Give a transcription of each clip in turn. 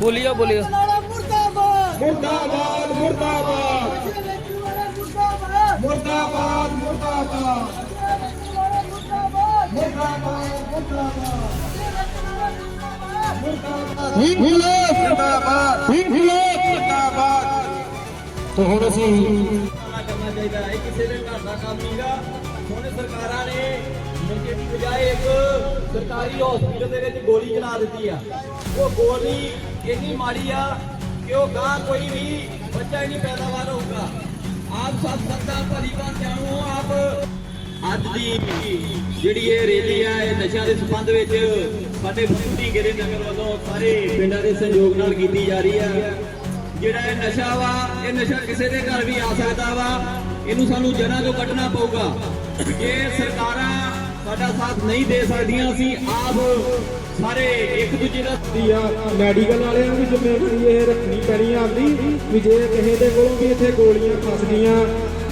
ਬੋਲਿਓ ਬੋਲਿਓ। ਮੁਰਦਾਬਾਦ ਮੁਰਦਾਬਾਦ। ਮੁਰਦਾਬਾਦ ਮੁਰਦਾਬਾਦ। ਮੁਰਦਾਬਾਦ ਮੁਰਦਾਬਾਦ। ਮੁਰਦਾਬਾਦ ਮੁਰਦਾਬਾਦ ਮੁਰਦਾਬਾਦ ਮੁਰਦਾਬਾਦ ਮੁਰਦਾਬਾਦ ਮੁਰਦਾਬਾਦ। ਤੇ ਹੁਣ ਅਸੀਂ ਕਰਨਾ ਚਾਹੀਦਾ ਹੈ। ਕਿਸੇ ਦੇ ਘਰ ਦਾ ਕੰਮ ਨਹੀਂਗਾ। ਹੁਣ ਸਰਕਾਰਾਂ ਨੇ ਨਸ਼ੇ ਦੀ ਬਜਾਏ ਇੱਕ ਸਰਕਾਰੀ ਹਸਪੀਟਲ ਦੇ ਵਿੱਚ ਗੋਲੀ ਚਲਾ ਦਿੱਤੀ ਆ। ਉਹ ਗੋਲੀ ਇੰਨੀ ਮਾੜੀ ਆ ਕਿ ਉਹ ਗਾਂ ਕੋਈ ਵੀ ਬੱਚਾ ਹੀ ਨਹੀਂ ਪੈਦਾਵਾਰ ਹੋਊਗਾ। ਆਪ ਸਭ ਸੱਤਾ ਭਲੀ ਜਾਣੋ, ਆਪ। ਅੱਜ ਦੀ ਜਿਹੜੀ ਇਹ ਰੈਲੀ ਆ, ਇਹ ਨਸ਼ਿਆਂ ਦੇ ਸੰਬੰਧ ਵਿੱਚ ਸਾਡੇ ਬੁੱਢੀ ਗਿਰੇ ਨਗਰ ਵੱਲੋਂ ਸਾਰੇ ਪਿੰਡਾਂ ਦੇ ਸਹਿਯੋਗ ਨਾਲ ਕੀਤੀ ਜਾ ਰਹੀ ਆ। ਜਿਹੜਾ ਇਹ ਨਸ਼ਾ ਵਾ, ਇਹ ਨਸ਼ਾ ਕਿਸੇ ਦੇ ਘਰ ਵੀ ਆ ਸਕਦਾ ਵਾ। ਇਹਨੂੰ ਸਾਨੂੰ ਜੜ੍ਹਾਂ ਤੋਂ ਕੱਢਣਾ ਪਊਗਾ। ਜੇ ਸਰਕਾਰਾਂ ਸਾਡਾ ਸਾਥ ਨਹੀਂ ਦੇ ਸਕਦੀਆਂ ਸੀ ਆਪ ਸਾਰੇ ਇੱਕ ਦੂਜੇ ਦਾ ਦੀ ਮੈਡੀਕਲ ਵਾਲਿਆਂ ਨੂੰ ਵੀ ਜ਼ਿੰਮੇਵਾਰੀ ਇਹ ਰੱਖਣੀ ਪੈਣੀ ਆ ਵੀ ਜੇ ਕਿਸੇ ਦੇ ਕੋਲੋਂ ਵੀ ਇੱਥੇ ਗੋਲੀਆਂ ਫਸ ਗਈਆਂ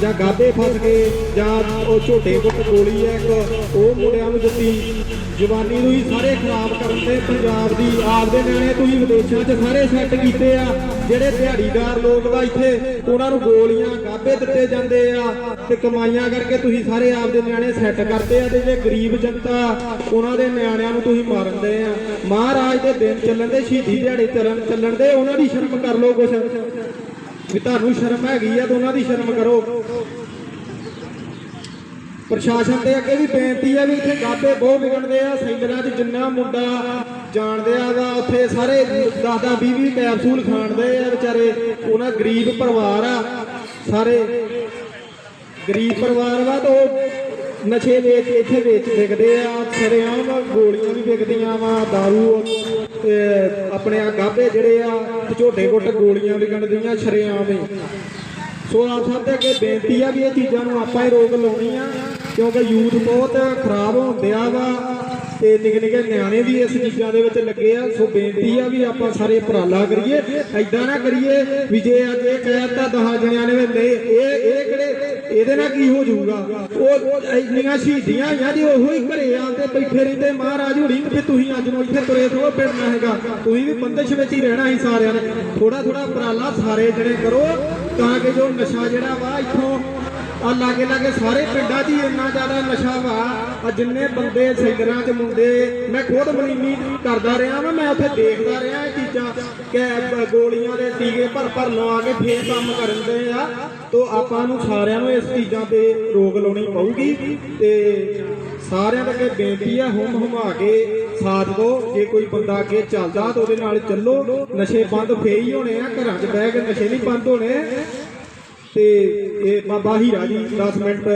ਜਾਂ ਗਾਬੇ ਫਸ ਗਏ ਜਾਂ ਉਹ ਝੋਟੇ ਗੁੱਟ ਗੋਲੀ ਹੈ ਇੱਕ, ਉਹ ਮੁੰਡਿਆਂ ਨੂੰ ਦਿੱਤੀ। ਜਵਾਨੀ ਨੂੰ ਹੀ ਸਾਰੇ ਖਰਾਬ ਕਰਨ ਤੇ ਪੰਜਾਬ ਦੀ ਆਪਦੇ ਨਿਆਣੇ ਤੁਸੀਂ ਵਿਦੇਸ਼ਾਂ 'ਚ ਸਾਰੇ ਸੈੱਟ ਕੀਤੇ ਆ, ਜਿਹੜੇ ਦਿਹਾੜੀਦਾਰ ਲੋਕ ਵਾ ਇੱਥੇ, ਉਹਨਾਂ ਨੂੰ ਗੋਲੀਆਂ ਗਾਬੇ ਦਿੱਤੇ ਜਾਂਦੇ ਆ ਤੇ ਕਮਾਈਆਂ ਕਰਕੇ ਤੁਸੀਂ ਸਾਰੇ ਆਪਦੇ ਨਿਆਣੇ ਸੈੱਟ ਕਰਦੇ ਆ ਤੇ ਜੇ ਗਰੀਬ ਜਨਤਾ ਉਹਨਾਂ ਦੇ ਨਿਆਣਿਆਂ ਨੂੰ ਤੁਸੀਂ ਮਾਰਦੇ ਆ। ਮਹਾਰਾਜ ਦੇ ਦਿਨ ਚੱਲਣ ਦੇ, ਸ਼ਹੀਦੀ ਦਿਹਾੜੇ ਚੱਲਣ ਚੱਲਣ ਦੇ, ਉਹਨਾਂ ਦੀ ਸ਼ਰਮ ਕਰ ਲਓ ਕੁਛ। ਵੀ ਤੁਹਾਨੂੰ ਸ਼ਰਮ ਹੈਗੀ ਆ ਤਾਂ ਉਹਨਾਂ ਦੀ ਸ਼ਰਮ ਕਰੋ। ਪ੍ਰਸ਼ਾਸਨ ਦੇ ਅੱਗੇ ਵੀ ਬੇਨਤੀ ਆ ਵੀ ਇੱਥੇ ਗਾਬੇ ਬਹੁਤ ਵਿਗੜਦੇ ਆ ਸੈਂਦਰਾਂ 'ਚ ਜਿੰਨਾ ਮੁੰਡਾ ਜਾਣਦੇ ਆ ਵਾ, ਉੱਥੇ ਸਾਰੇ 10 10 20 20 ਕੈਪਸੂਲ ਖਾਣਦੇ ਆ ਵਿਚਾਰੇ। ਉਹਨਾਂ ਗਰੀਬ ਪਰਿਵਾਰ ਆ, ਸਾਰੇ। ਗਰੀਬ ਪਰਿਵਾਰ ਵਾ ਤਾਂ ਨਸ਼ੇ ਵੇਚ ਇੱਥੇ ਵੇਚ ਵਿਕਦੇ ਆ ਸਰੇਆਮ ਗੋਲੀਆਂ ਵੀ ਵਿਕਦੀਆਂ ਵਾ दारू ਤੇ ਆਪਣੇ ਆ ਗਾਬੇ ਜਿਹੜੇ ਆ ਤੇ ਝੋਟੇ ਗੁੱਟ ਗੋਲੀਆਂ ਵਿਕਣਦੀਆਂ ਸ਼ਰੇਆਮ ਹੀ ਸੋ ਆਪ ਸਭ ਦੇ ਅੱਗੇ ਬੇਨਤੀ ਆ ਵੀ ਇਹ ਚੀਜ਼ਾਂ ਨੂੰ ਆਪਾਂ ਹੀ ਰੋਕ ਲਾਉਣੀ ਆ ਕਿਉਂਕਿ ਯੂਥ ਬਹੁਤ ਖਰਾਬ ਹੁੰਦਿਆ ਵਾ, ਤੇ ਨਿੱਕੇ ਨਿੱਕੇ ਨਿਆਣੇ ਵੀ ਇਸ ਚੀਜ਼ਾਂ ਦੇ ਵਿੱਚ ਲੱਗੇ ਆ। ਸੋ ਬੇਨਤੀ ਆ ਵੀ ਆਪਾਂ ਸਾਰੇ ਉਪਰਾਲਾ ਕਰੀਏ ਐਦਾਂ ਨਾ ਕਰੀਏ ਵੀ ਜੇ ਅੱਜ ਇਹ ਕਹਿਤਾ 10 ਜਣਿਆਂ ਨੇ ਇਹ ਇਹ ਕਿਹੜੇ ਇਹਦੇ ਨਾਲ ਕੀ ਹੋ ਜਾਊਗਾ? ਉਹ ਇੰਨੀਆਂ ਸ਼ਹੀਦੀਆਂ ਹੋਈਆਂ ਜੀ, ਉਹੋ ਹੀ ਘਰੇ ਆ ਤੇ ਬੈਠੇ ਰਹਿੰਦੇ ਮਹਾਰਾਜ ਹੁਣੀ ਤੇ ਤੁਸੀਂ ਅੱਜ ਨੂੰ ਇੱਥੇ ਤੁਰੇ ਥੋ ਫਿਰਨਾ ਹੈਗਾ। ਤੁਸੀਂ ਵੀ ਬੰਦਸ਼ ਵਿੱਚ ਹੀ ਰਹਿਣਾ ਸੀ ਸਾਰਿਆਂ ਨੇ। ਥੋੜਾ ਥੋੜਾ ਉਪਰਾਲਾ ਸਾਰੇ ਜਿਹੜੇ ਕਰੋ ਤਾਂ ਕਿ ਜੋ ਨਸ਼ਾ ਜਿਹੜਾ ਵਾ ਇੱਥੋਂ ਆ ਲਾਗੇ ਲਾਗੇ ਸਾਰੇ ਪਿੰਡਾਂ 'ਚ ਹੀ ਇੰਨਾ ਜ਼ਿਆਦਾ ਨਸ਼ਾ ਵਾ। ਆ ਜਿੰਨੇ ਬੰਦੇ ਸੈਂਦਰਾਂ 'ਚ ਮੁੰਡੇ, ਮੈਂ ਖੁਦ ਮਲੀਮੀ ਕਰਦਾ ਰਿਹਾ ਵਾਂ, ਮੈਂ ਉੱਥੇ ਦੇਖਦਾ ਰਿਹਾ ਇਹ ਚੀਜ਼ਾਂ ਕਿ ਗੋਲੀਆਂ ਦੇ ਟੀਕੇ ਭਰ ਭਰ ਲਵਾ ਕੇ ਫੇਰ ਕੰਮ ਕਰਨ ਦੇ ਆ। ਤੋ ਆਪਾਂ ਨੂੰ ਸਾਰਿਆਂ ਨੂੰ ਇਸ ਚੀਜ਼ਾਂ ਤੇ ਰੋਕ ਲਾਉਣੀ ਪਊਗੀ ਤੇ ਸਾਰਿਆਂ ਦੇ ਅੱਗੇ ਬੇਨਤੀ ਆ, ਹੁਮ ਹੁਮਾ ਕੇ ਸਾਥ ਦਿਓ ਜੇ ਕੋਈ ਬੰਦਾ ਅੱਗੇ ਚੱਲਦਾ ਤਾਂ ਉਹਦੇ ਨਾਲ ਚੱਲੋ। ਨਸ਼ੇ ਬੰਦ ਫੇਰ ਹੀ ਹੋਣੇ ਆ, ਘਰਾਂ 'ਚ ਬਹਿ ਕੇ ਨਸ਼ੇ ਨਹੀਂ ਬੰਦ ਹੋਣੇ। ਤੇ ਇਹ ਬਾਬਾ ਹੀਰਾ ਜੀ 10 ਮਿੰਟ